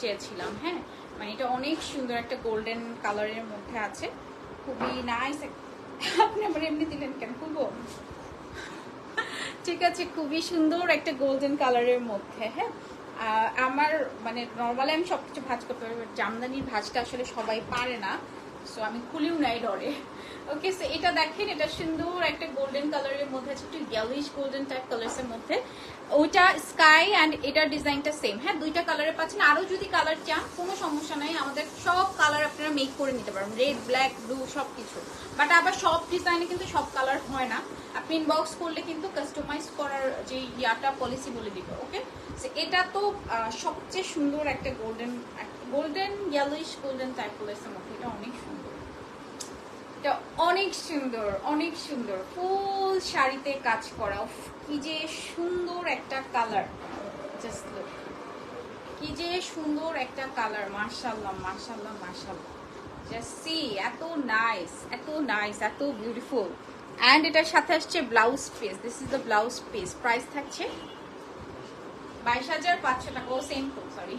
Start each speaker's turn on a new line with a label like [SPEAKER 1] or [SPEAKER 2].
[SPEAKER 1] চেয়েছিলাম হ্যাঁ? মানে এটা অনেক সুন্দর একটা গোল্ডেন কালারের মধ্যে আছে। খুবই নাইস আপনি আবার এমনি দিলেন কেন? খুলবো ঠিক আছে, খুবই সুন্দর একটা গোল্ডেন কালারের মধ্যে হ্যাঁ? আমার মানে নর্মালি আমি সবকিছু ভাজ করতে পারি জামদানির ভাজটা আসলে সবাই পারে না সো আমি খুলিও নাই ডরে। ওকে সো এটা দেখেন, এটা সুন্দর একটা গোল্ডেন কালারের মধ্যে আছে, একটু ইয়েলোইশ গোল্ডেন টাইপ কালার্সের মধ্যে। ওইটা স্কাই অ্যান্ড এটার ডিজাইনটা সেম হ্যাঁ দুইটা কালারে পাচ্ছেন। আরও যদি কালার চান, কোনো সমস্যা নাই। আমাদের সব কালার আপনারা মেক করে নিতে পারবেন। রেড ব্ল্যাক ব্লু সব কিছু বাট আবার সব ডিজাইনে কিন্তু সব কালার হয় না। আপনি ইনবক্স করলে কিন্তু কাস্টমাইজ করার যে ইয়াটা পলিসি বলে দিবে ওকে এটা তো সবচেয়ে সুন্দর একটা golden golden yellowish golden type কালার্সের মধ্যে। এটা অনেক সুন্দর। এটা অনেক সুন্দর অনেক সুন্দর। ফুল শাড়িতে কাজ করা কি যে সুন্দর একটা কালার। জাস্ট লুক কি যে সুন্দর একটা কালার মার্শাল্লাহ মার্শাল্লাহ মার্শাল্লাহ জাস্ট সি এত নাইস এত নাইস এত বিউটিফুল অ্যান্ড এটার সাথে আসছে blouse piece this is the blouse piece price থাকছে বাইশ হাজার পাঁচশো টাকা, ও সেম সরি